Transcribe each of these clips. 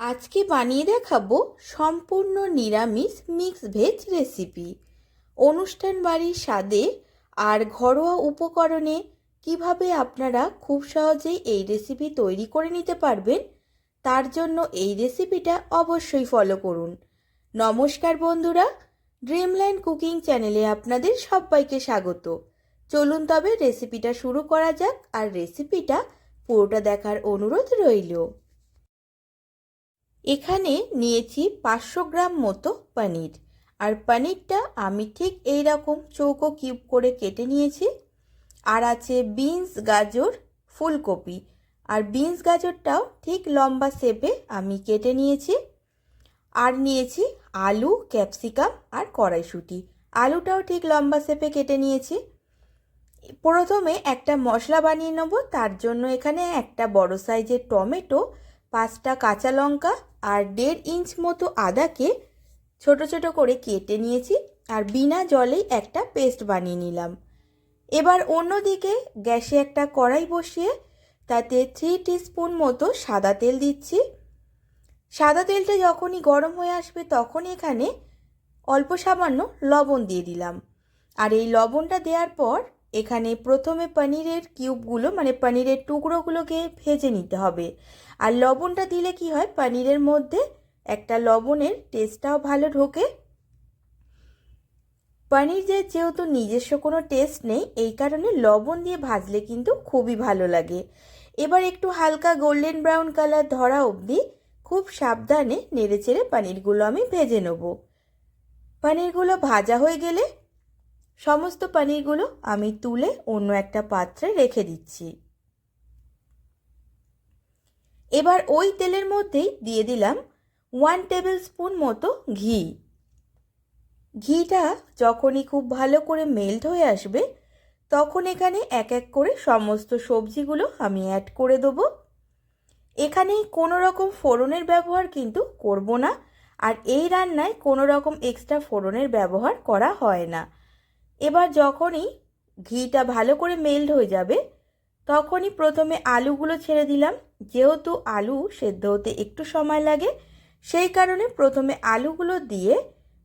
আজকে বানিয়ে দেখাবো সম্পূর্ণ নিরামিষ মিক্স ভেজ রেসিপি অনুষ্ঠান বাড়ির স্বাদে আর ঘরোয়া উপকরণে কীভাবে আপনারা খুব সহজেই এই রেসিপি তৈরি করে নিতে পারবেন, তার জন্য এই রেসিপিটা অবশ্যই ফলো করুন। নমস্কার বন্ধুরা ড্রিমল্যান্ড কুকিং চ্যানেলে আপনাদের সবাইকে স্বাগত। চলুন তবে রেসিপিটা শুরু করা যাক আর রেসিপিটা পুরোটা দেখার অনুরোধ রইল। এখানে নিয়েছি পাঁচশো গ্রাম মতো পনির। আর পনিরটা আমি ঠিক এই রকম চৌকো কিউব করে কেটে নিয়েছি। আর আছে বিনস, গাজর, ফুলকপি। আর বিনস, গাজরটাও ঠিক লম্বা শেপে আমি কেটে নিয়েছি। আর নিয়েছি আলু, ক্যাপসিকাম আর কড়াইশুঁটি। আলুটাও ঠিক লম্বা শেপে কেটে নিয়েছি। প্রথমে একটা মশলা বানিয়ে নেব, তার জন্য এখানে একটা বড় সাইজের টমেটো পাঁচটা কাঁচা লঙ্কা আর দেড় ইঞ্চ মতো আদাকে ছোট ছোট করে কেটে নিয়েছি আর বিনা জলেই একটা পেস্ট বানিয়ে নিলাম। এবার অন্যদিকে গ্যাসে একটা কড়াই বসিয়ে তাতে থ্রি টিস্পুন মতো সাদা তেল দিচ্ছি। সাদা তেলটা যখনই গরম হয়ে আসবে তখন এখানে অল্প সামান্য লবণ দিয়ে দিলাম। আর এই লবণটা দেওয়ার পর এখানে প্রথমে পনিরের কিউবগুলো মানে পনিরের টুকরোগুলোকে ভেজে নিতে হবে। আর লবণটা দিলে কি হয়? পনিরের মধ্যে একটা লবণের টেস্টটাও ভালো ঢোকে। পনির যে যেহেতু নিজস্ব কোনো টেস্ট নেই, এই কারণে লবণ দিয়ে ভাজলে কিন্তু খুবই ভালো লাগে। এবার একটু হালকা গোল্ডেন ব্রাউন কালার ধরা অবধি খুব সাবধানে নেড়েচেড়ে পনিরগুলো আমি ভেজে নেব। পনিরগুলো ভাজা হয়ে গেলে সমস্ত পনিরগুলো আমি তুলে অন্য একটা পাত্রে রেখে দিচ্ছি। এবার ওই তেলের মধ্যেই দিয়ে দিলাম ওয়ান টেবিল স্পুন মতো ঘি। ঘিটা যখনই খুব ভালো করে মেল্ট হয়ে আসবে, তখন এখানে এক এক করে সমস্ত সবজিগুলো আমি অ্যাড করে দেবো। এখানে কোনো রকম ফোড়নের ব্যবহার কিন্তু করব না, আর এই রান্নায় কোনো রকম এক্সট্রা ফোড়নের ব্যবহার করা হয় না। এবার যখনই ঘিটা ভালো করে মেল্ট হয়ে যাবে, তখনই প্রথমে আলুগুলো ছেড়ে দিলাম। যেহেতু আলু সেদ্ধ হতে একটু সময় লাগে, সেই কারণে প্রথমে আলুগুলো দিয়ে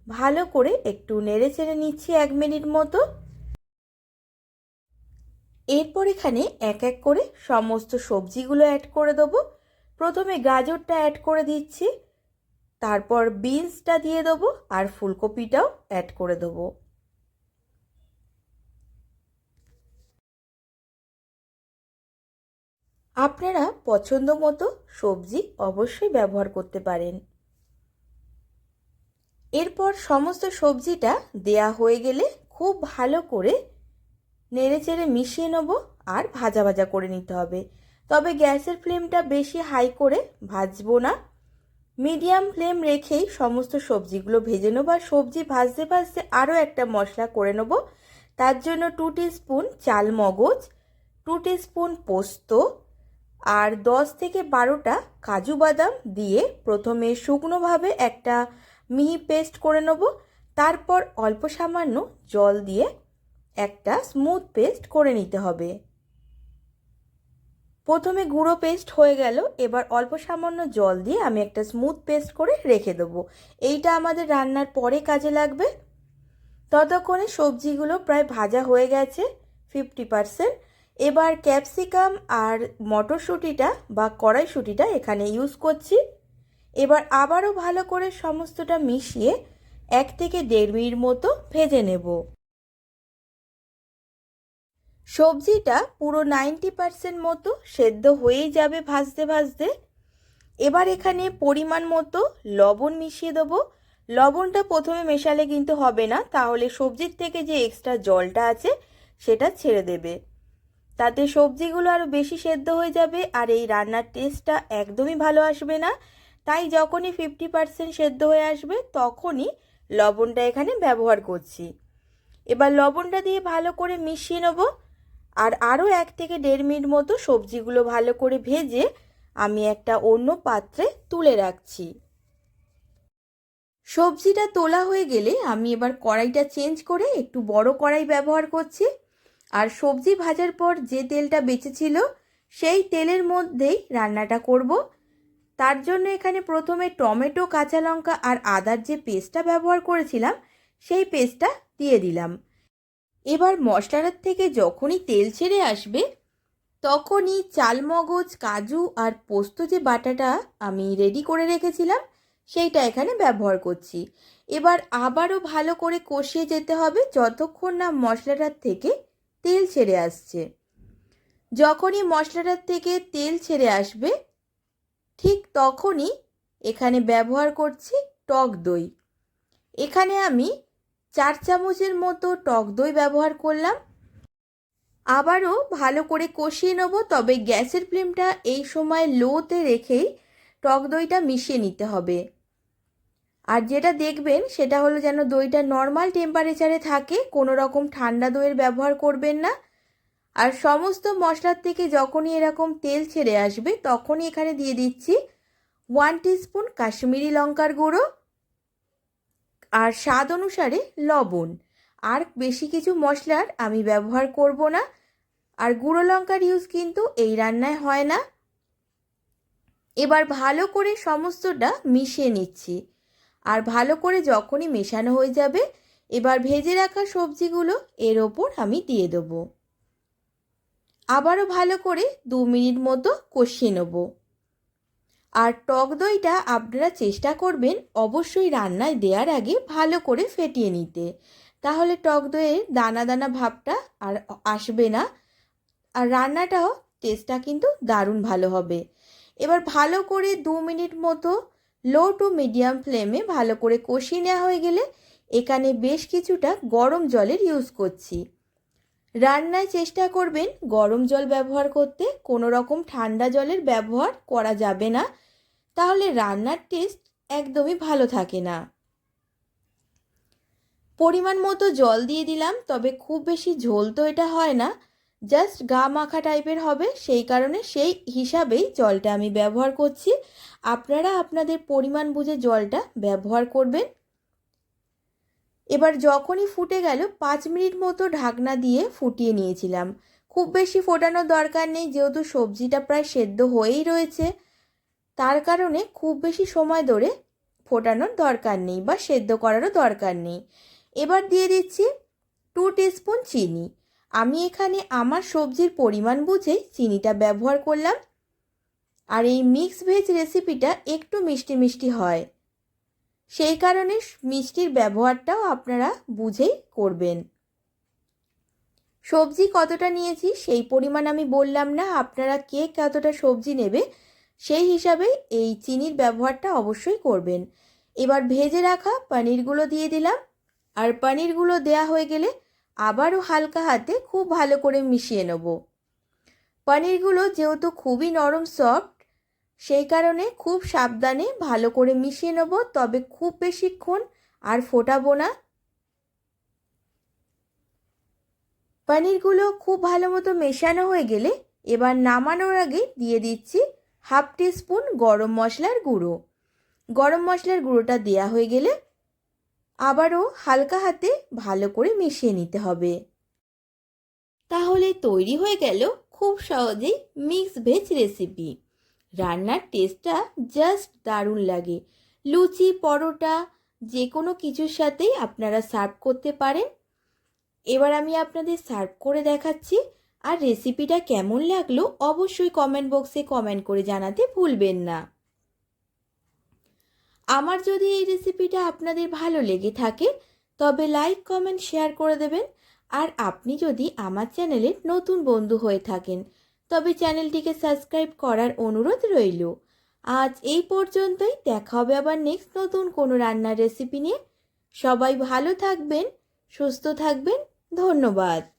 ভালো করে একটু নেড়ে চেড়ে নিচ্ছি এক মিনিট মতো। এরপর এখানে এক এক করে সমস্ত সবজিগুলো অ্যাড করে দেবো। প্রথমে গাজরটা অ্যাড করে দিচ্ছি, তারপর বিনসটা দিয়ে দেবো আর ফুলকপিটাও অ্যাড করে দেবো। আপনারা পছন্দ মতো সবজি অবশ্যই ব্যবহার করতে পারেন। এরপর সমস্ত সবজিটা দেয়া হয়ে গেলে খুব ভালো করে নেড়ে চেড়ে মিশিয়ে নেব আর ভাজা ভাজা করে নিতে হবে। তবে গ্যাসের ফ্লেমটা বেশি হাই করে ভাজবো না। মিডিয়াম ফ্লেম রেখেই সমস্ত সবজিগুলো ভেজে নেব আর সবজি ভাজতে ভাজতে আরও একটা মশলা করে নেব। তার জন্য টু স্পুন চাল মগজ টু স্পুন পোস্ত আর দশ থেকে বারোটা কাজু বাদাম দিয়ে প্রথমে শুকনোভাবে একটা মিহি পেস্ট করে নেব। তারপর অল্প সামান্য জল দিয়ে একটা স্মুথ পেস্ট করে নিতে হবে। প্রথমে গুঁড়ো পেস্ট হয়ে গেল, এবার অল্প সামান্য জল দিয়ে আমি একটা স্মুথ পেস্ট করে রেখে দেবো। এইটা আমাদের রান্নার পরে কাজে লাগবে। ততক্ষণে সবজিগুলো প্রায় ভাজা হয়ে গেছে ফিফটি পারসেন্ট এবার ক্যাপসিকাম আর মটরশুঁটিটা বা কড়াইশুঁটিটা এখানে ইউজ করছি। এবার আবারও ভালো করে সমস্তটা মিশিয়ে এক থেকে দেড় মিনিট মতো ভেজে নেব। সবজিটা পুরো নাইনটি পারসেন্ট মতো সেদ্ধ হয়েই যাবে ভাজতে ভাজতে। এবার এখানে পরিমাণ মতো লবণ মিশিয়ে দেবো। লবণটা প্রথমে মেশালে কিন্তু হবে না, তাহলে সবজির থেকে যে এক্সট্রা জলটা আছে সেটা ছেড়ে দেবে। তাতে সবজিগুলো আরও বেশি সেদ্ধ হয়ে যাবে আর এই রান্নার টেস্টটা একদমই ভালো আসবে না। তাই যখনই ফিফটি পার্সেন্ট সেদ্ধ হয়ে আসবে, তখনই লবণটা এখানে ব্যবহার করছি। এবার লবণটা দিয়ে ভালো করে মিশিয়ে নেব আর আরও এক থেকে দেড় মিনিট মতো সবজিগুলো ভালো করে ভেজে আমি একটা অন্য পাত্রে তুলে রাখছি। সবজিটা তোলা হয়ে গেলে আমি এবার কড়াইটা চেঞ্জ করে একটু বড় কড়াই ব্যবহার করছি। আর সবজি ভাজার পর যে তেলটা বেঁচেছিল সেই তেলের মধ্যেই রান্নাটা করব। তার জন্য এখানে প্রথমে টমেটো, কাঁচা লঙ্কা আর আদার যে পেস্টটা ব্যবহার করেছিলাম, সেই পেস্টটা দিয়ে দিলাম। এবার মশলাটার থেকে যখনই তেল ছেড়ে আসবে, তখনই চালমগজ কাজু আর পোস্ত যে বাটাটা আমি রেডি করে রেখেছিলাম, সেইটা এখানে ব্যবহার করছি। এবার আবারও ভালো করে কষিয়ে যেতে হবে, যতক্ষণ না মশলাটার থেকে তেল ছেড়ে আসছে। যখনই মশলাটার থেকে তেল ছেড়ে আসবে, ঠিক তখনই এখানে ব্যবহার করছি টক দই। এখানে আমি চার চামচের মতো টক দই ব্যবহার করলাম। আবারও ভালো করে কষিয়ে নেব, তবে গ্যাসের ফ্লেমটা এই সময় লোতে রেখেই টক দইটা মিশিয়ে নিতে হবে। আর যেটা দেখবেন, সেটা হলো যেন দইটা নর্মাল টেম্পারেচারে থাকে, কোনো রকম ঠান্ডা দইয়ের ব্যবহার করবেন না। আর সমস্ত মশলার থেকে যখনই এরকম তেল ছেড়ে আসবে, তখনই এখানে দিয়ে দিচ্ছি ওয়ান টিস্পুন কাশ্মীরি লঙ্কার গুঁড়ো আর স্বাদ অনুসারে লবণ। আর বেশি কিছু মশলার আমি ব্যবহার করব না। আর গুঁড়ো লঙ্কার ইউজ কিন্তু এই রান্নায় হয় না। এবার ভালো করে সমস্তটা মিশিয়ে নিচ্ছি। আর ভালো করে যখনই মেশানো হয়ে যাবে, এবার ভেজে রাখা সবজিগুলো এর ওপর আমি দিয়ে দেবো। আবারও ভালো করে দু মিনিট মতো কষিয়ে নেব। আর টক দইটা আপনারা চেষ্টা করবেন অবশ্যই রান্নায় দেওয়ার আগে ভালো করে ফেটিয়ে নিতে। তাহলে টক দইয়ের দানা দানা ভাবটা আর আসবে না। আর রান্নাটাও টেস্টটা কিন্তু দারুণ ভালো হবে। এবার ভালো করে দু মিনিট মতো লো টু মিডিয়াম ফ্লেমে ভালো করে কষিয়ে নেওয়া হয়ে গেলে এখানে বেশ কিছুটা গরম জলের ইউজ করছি। রান্নায় চেষ্টা করবেন গরম জল ব্যবহার করতে, কোনো রকম ঠান্ডা জলের ব্যবহার করা যাবে না, তাহলে রান্নার টেস্ট একদমই ভালো থাকে না। পরিমাণ মতো জল দিয়ে দিলাম, তবে খুব বেশি ঝোল তো এটা হয় না। জাস্ট গা মাখা টাইপের হবে, সেই কারণে সেই হিসাবেই জলটা আমি ব্যবহার করছি। আপনারা আপনাদের পরিমাণ বুঝে জলটা ব্যবহার করবেন। এবার যখনই ফুটে গেল, পাঁচ মিনিট মতো ঢাকনা দিয়ে ফুটিয়ে নিয়েছিলাম। খুব বেশি ফোটানোর দরকার নেই, যেহেতু সবজিটা প্রায় সেদ্ধ হয়েই রয়েছে। তার কারণে খুব বেশি সময় ধরে ফোটানোর দরকার নেই বা সেদ্ধ করারও দরকার নেই। এবার দিয়ে দিচ্ছি টু টিস্পুন চিনি। আমি এখানে আমার সবজির পরিমাণ বুঝে চিনিটা ব্যবহার করলাম। আর এই মিক্স ভেজ রেসিপিটা একটু মিষ্টি মিষ্টি হয়। সেই কারণে মিষ্টির ব্যবহারটাও আপনারা বুঝেই করবেন। সবজি কতটা নিয়েছি সেই পরিমাণ আমি বললাম না। আপনারা কে কতটা সবজি নেবে সেই হিসাবে এই চিনির ব্যবহারটা অবশ্যই করবেন। এবার ভেজে রাখা পনিরগুলো দিয়ে দিলাম। আর পনিরগুলো দেয়া হয়ে গেলে আবারও হালকা হাতে খুব ভালো করে মিশিয়ে নেব। পনিরগুলো যেহেতু খুবই নরম সফট, সেই কারণে খুব সাবধানে ভালো করে মিশিয়ে নেব, তবে খুব বেশিক্ষণ আর ফোটাবো না। পনিরগুলো খুব ভালো মতো মেশানো হয়ে গেলে এবার নামানোর আগে দিয়ে দিচ্ছি হাফ টিস্পুন গরম মশলার গুঁড়ো। গরম মশলার গুঁড়োটা দেয়া হয়ে গেলে আবারও হালকা হাতে ভালো করে মিশিয়ে নিতে হবে। তাহলে তৈরি হয়ে গেল খুব সহজেই মিক্স ভেজ রেসিপি। রান্নার টেস্টটা জাস্ট দারুণ লাগে। লুচি, পরোটা যে কোনো কিছুর সাথেই আপনারা সার্ভ করতে পারেন। এবার আমি আপনাদের সার্ভ করে দেখাচ্ছি আর রেসিপিটা কেমন লাগল অবশ্যই কমেন্ট বক্সে কমেন্ট করে জানাতে ভুলবেন না। আমার যদি এই রেসিপিটা আপনাদের ভালো লেগে থাকে, তবে লাইক কমেন্ট শেয়ার করে দেবেন। আর আপনি যদি আমার চ্যানেলের নতুন বন্ধু হয়ে থাকেন, তবে চ্যানেলটিকে সাবস্ক্রাইব করার অনুরোধ রইল। আজ এই পর্যন্তই, দেখা হবে আবার নেক্সট নতুন কোনো রান্নার রেসিপি নিয়ে। সবাই ভালো থাকবেন, সুস্থ থাকবেন, ধন্যবাদ।